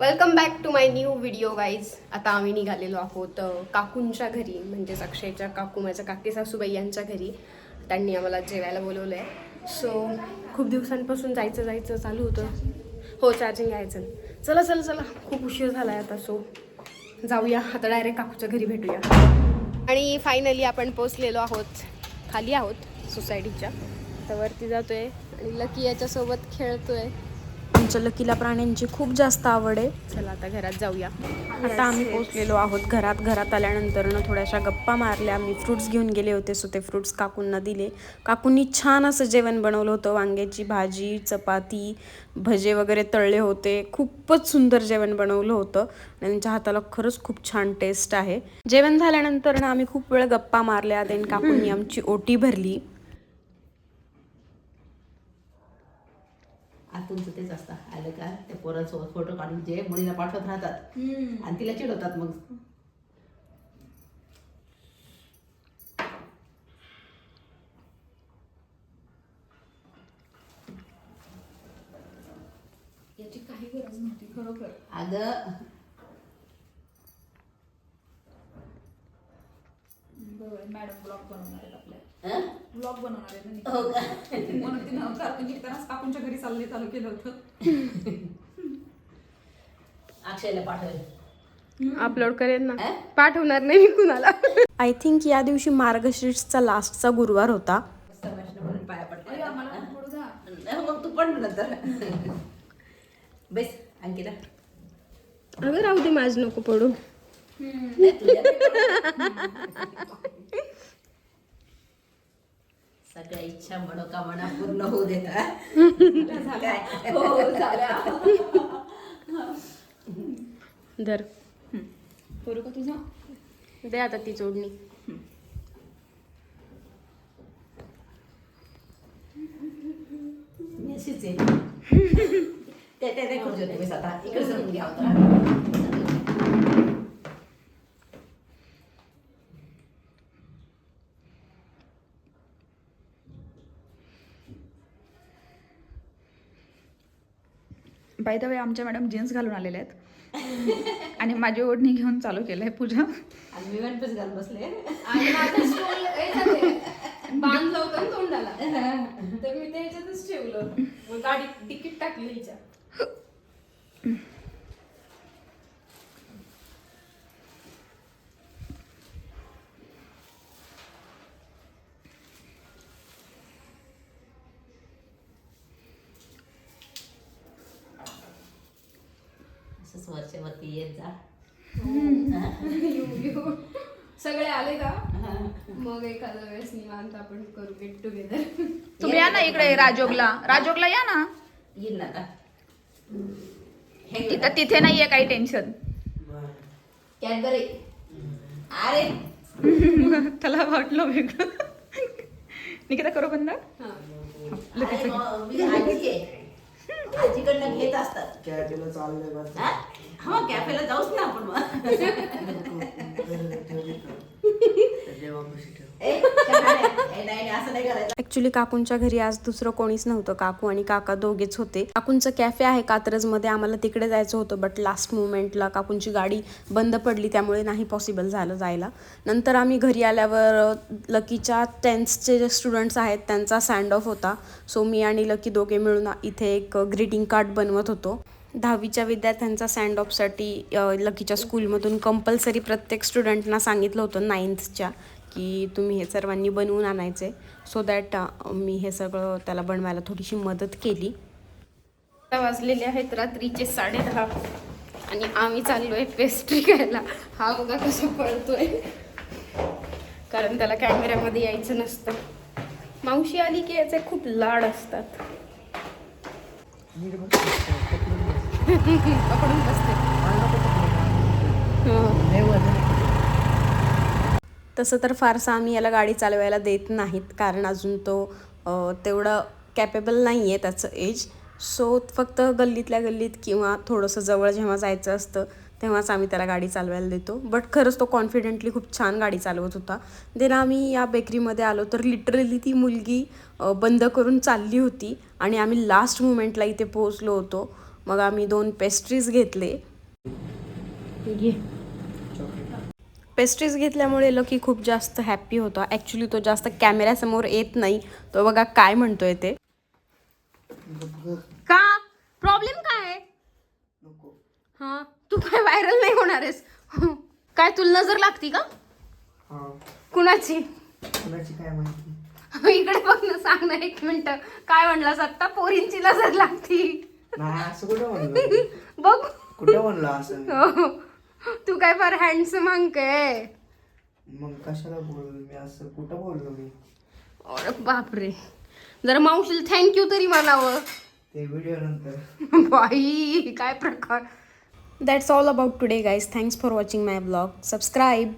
Welcome back to my new video guys आता आम्ही निघालेलो आहोत काकूंच्या घरी म्हणजेच अक्षयच्या काकू माझ्या काकी सासूबाई यांच्या घरी. त्यांनी आम्हाला जेवायला बोलवलं आहे सो खूप दिवसांपासून जायचं जायचं चालू होतं. हो चार्जिंग घ्यायचं. चला चला चला. खूप उशीर झाला आहे आता सो जाऊया. आता डायरेक्ट काकूच्या घरी भेटूया. आणि फायनली आपण पोचलेलो आहोत. खाली आहोत सोसायटीच्या तर वरती जातो आहे आणि लकी याच्यासोबत खेळतो आहे आमच्या लकीला प्राण्यांची खूप जास्त आवड आहे. चला आता घरात जाऊया. आता आम्ही पोहोचलेलो आहोत घरात. घरात आल्यानंतर ना थोड्याशा गप्पा मारल्या. मी फ्रुट्स घेऊन गेले होते सो ते फ्रुट्स काकूंना दिले. काकूंनी छान असं जेवण बनवलं होतं. वांग्याची भाजी चपाती भजे वगैरे तळले होते. खूपच सुंदर जेवण बनवलं होतं. आणि त्यांच्या हाताला खरंच खूप छान टेस्ट आहे. जेवण झाल्यानंतर ना आम्ही खूप वेळ गप्पा मारल्या. देन काकूंनी आमची ओटी भरली. तुमचं तेच असतं. आलं का? त्या पोरांसोबत फोटो काढून जे मुलीला पाठवत राहतात. आणि तिला चिडवतात मग. याची काही गरज नव्हती खरोखर. अगं. मॅडम ब्लॉग बनवणार आहेत आपल्या? ब्लॉग बनवणार आहेत आणि हो का? म्हणून निघतानाच काकूंच्या घरी चालले चालू केलं होतं. अक्षयला पाठवेल अपलोड करेन ना? पाठवणार नाही मी कुणाला. आय थिंक या दिवशी मार्गशीर्षचा लास्टचा गुरुवार होता. मग तू पण नंतर बेस अंकिता. अगं राहू दे माझ नको पडू. मनोकामना पूर्ण होऊ देतात काय? हो झाल्या. धर. करू का तुझा? दे आता ती जोडणी. मी अशीच आहे. ते ते ते खुर्ची होती बस आता. इकडे सरकून घ्या होता. बाय द वे आमच्या मॅडम जीन्स घालून आलेल्या आहेत. आणि माझी ओढणी घेऊन चालू केलं आहे पूजा. आणि मी वनपीस घालून बसले. बांधलं होतं ना तोंडाला. तर मी ते ह्याच्यातच ठेवलं. मग गाडी तिकीट टाकलं हिच्या. असंच वरच्यावरती येत जा. सगळे आले का? मग एखाद्या वेळेस निवांत आपण करू गेट टुगेदर तुम्ही या ना इकडे राजोगला. राजोगला या ना. येईल ना हे तिथं तिथे नाहीये काही टेन्शन कॅडबरी. अरे. त्याला वाटलं वेगळं. निकिता करू बंद. अरे मग मी आजी आहे. आजीकडनं घेत असतात. कॅफेला चाललंय बस. हा? हा कॅफेला जाऊच ना आपण मग. ऍक्च्युली काकूंच्या घरी आज दुसरं कोणीच नव्हतं. काकू आणि काका दोघेच होते. काकूंचं कॅफे आहे कात्रजमध्ये. आम्हाला तिकडे जायचं होतं बट लास्ट मुमेंटला काकूंची गाडी बंद पडली त्यामुळे नाही पॉसिबल झालं जायला. नंतर आम्ही घरी आल्यावर लकीच्या टेन्थचे जे स्टुडंट्स आहेत त्यांचा सँड ऑफ होता. सो मी आणि लकी दोघे मिळून इथे एक ग्रीटिंग कार्ड बनवत होतो. दहावीच्या विद्यार्थ्यांचा सँड ऑफसाठी लकीच्या स्कूलमधून कंपल्सरी प्रत्येक स्टुडंटना सांगितलं होतं नाईन्थच्या की तुम्ही हे सर्वांनी बनवून आणायचे. सो दॅट मी हे सगळं त्याला बनवायला थोडीशी मदत केली. आता वाजलेले आहेत रात्रीचे साडे दहा आणि आम्ही चाललोय पेस्ट्री खायला. हा बघा कसं पळतोय. कारण त्याला कॅमेऱ्यामध्ये यायचं नसतं. मावशी आली की याचे खूप लाड असतात. पकडून बसते तसं तर फारसं आम्ही याला गाडी चालवायला देत नाहीत कारण अजून तो तेवढं कॅपेबल नाही आहे त्याचं एज सो फक्त गल्लीतल्या गल्लीत किंवा थोडंसं जवळ जेव्हा जायचं असतं तेव्हाच आम्ही त्याला गाडी चालवायला देतो. बट खरंच तो कॉन्फिडेंटली खूप छान गाडी चालवत होता. देन आम्ही या बेकरीमध्ये आलो तर लिटरली ती मुलगी बंद करून चालली होती. आणि आम्ही लास्ट मुमेंटला इथे पोहोचलो होतो. मग आम्ही दोन पेस्ट्रीज घेतले. घे. पेस्ट्रीज घेतल्यामुळे लकी खूप जास्त हॅप्पी होता. ॲक्च्युली तो जास्त कॅमेऱ्यासमोर येत नाही. तो बघा काय म्हणतोय ते. का? प्रॉब्लेम काय हा? तू काय व्हायरल नाही होणार आहेस? काय तुला नजर लागती का? हा. कुणाची? इकडे बघ ना सांग ना एक मिनिट. काय म्हणलास आत्ता पोरींची नजर लागती. नाही असं कुठं म्हणलं बघ. कुठं म्हणलं असं मी? तू काय फार हँडसम अंक आहे. मग कशाला बोललो मी? असं कुठं बोललो मी? अरे बापरे. जरा मावशील थँक्यू तरी म्हणावं. ते व्हिडिओ नंतर. बाई काय प्रकार. That's all about today guys thanks for watching my blog subscribe